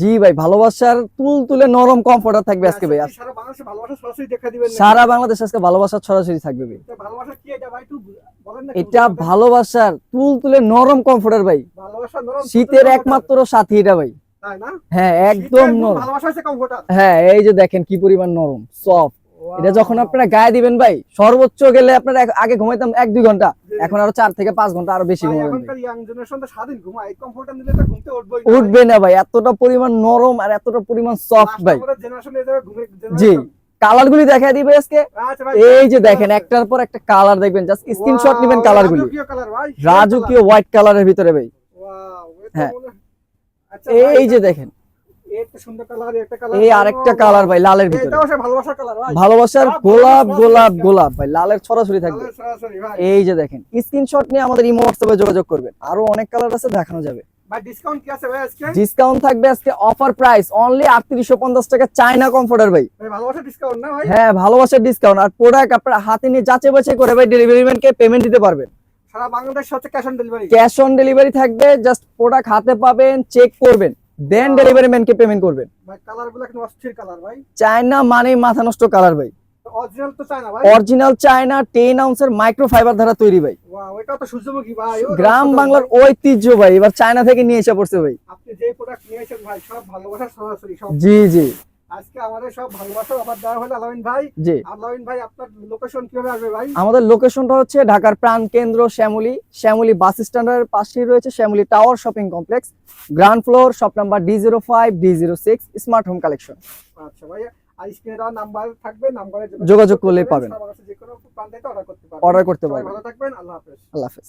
জি ভাই ভালোবাসার তুল তুলে নরম কমফোর্টার থাকবে আজকে ভাই। সারা বাংলাদেশে ভালোবাসা সরাসরি দেখা দিবেন নাকি? সারা বাংলাদেশ আজকে ভালোবাসার ছড়াছড়ি থাকবে ভাই। এটা ভালোবাসা কি এটা ভাই একটু বলেন না এটা ভালোবাসার তুল তুলে নরম কমফোর্টার ভাই। শীতের একমাত্র সাথী এটা ভাই। হ্যাঁ একদম নরম। হ্যাঁ এই যে দেখেন কি পরিমাণ নরম সফট এটা যখন আপনারা গায়ে দিবেন ভাই সর্বোচ্চ গেলে আপনারা আগে ঘুমাইতাম এক দুই ঘণ্টা। এখন আরও চার থেকে পাঁচ ঘণ্টা আরও বেশি ঘুমাবেন ভাই। এখনকার ইয়াং জেনারেশন তো স্বাধীন ঘুমায়। এই নিলে তো ঘুমতে উঠবই উঠবে না ভাই এতটা পরিমাণ নরম আর এতটা পরিমাণ সফট ভাই। জি কালার গুলি দেখা দিবে আজকে। এই যে দেখেন একটার পর একটা কালার দেখবেন জাস্ট স্ক্রিনশট নেবেন কালার গুলি রাজকীয় হোয়াইট কালারের ভিতরে ভাই। ওয়াও হ্যাঁ। এই যে দেখেন এই আরেকটা কালার ভাই লালের ভিতরে। ভালোবাসার কালার ভাই। ভালোবাসার সব গোলাপ গোলাপ গোলাপ ভাই লালের ছড়াছড়ি থাকবে। এই যে দেখেন স্ক্রিনশট নিয়ে আমাদের ইমো হোয়াটসঅ্যাপে যোগাযোগ করবেন। আরও অনেক কালার আছে দেখানো যাবে। ডিসকাউন্ট থাকবে আজকে অফার প্রাইস অনলি আটত্রিশশো পঞ্চাশ টাকা চায়না কমফোর্টার ভাই। হ্যাঁ ভালোবাসার ডিসকাউন্ট আর প্রোডাক্ট আপনার হাতে নিয়ে যাচাই বাছাই করে ভাই ডেলিভারি ম্যানকে পেমেন্ট দিতে পারবেন। সারা বাংলাদেশ হচ্ছে cash on delivery cash on delivery থাকবে জাস্ট প্রোডাক্ট হাতে পাবেন চেক করবেন। দেন ডেলিভারি ম্যানকে পেমেন্ট করবেন? ভাই অস্থির কালার ভাই। চায়না মানেই মাথা নষ্ট কালার ভাই। অরিজিনাল তো চায় ভাই। অরিজিনাল চায়না টেন আউন্সের মাইক্রো ফাইবার দ্বারা তৈরি ভাই। ওয়াও এটাও তো সূর্যমুখী ভাই গ্রাম বাংলার ভাই। ঐতিহ্য ভাই এবার চায়না থেকে নিয়ে এসে পড়ছে ভাই। আপনি যে প্রোডাক্ট নিয়েছেন ভাই সব ভালোবাসা সরাসরি সব জি জি। আজকে আমাদের সব ভালোবাসার অফার দেওয়া হলো আলামিন ভাই। জি। আলামিন ভাই আপনার লোকেশন কীভাবে আসবে ভাই? আমাদের লোকেশনটা হচ্ছে ঢাকার প্রাণ কেন্দ্র শ্যামলী। শ্যামলী বাস স্ট্যান্ডের পাশেই রয়েছে Shyamoli tower shopping complex ground floor shop number D zero five D zero six smart home collection আচ্ছা ভাই নাম্বার থাকবে নাম্বারে যোগাযোগ করলে পাবেন। অর্ডার করতে পারবেন। ভালো থাকবেন আল্লাহ হাফেজ। আল্লাহ হাফেজ।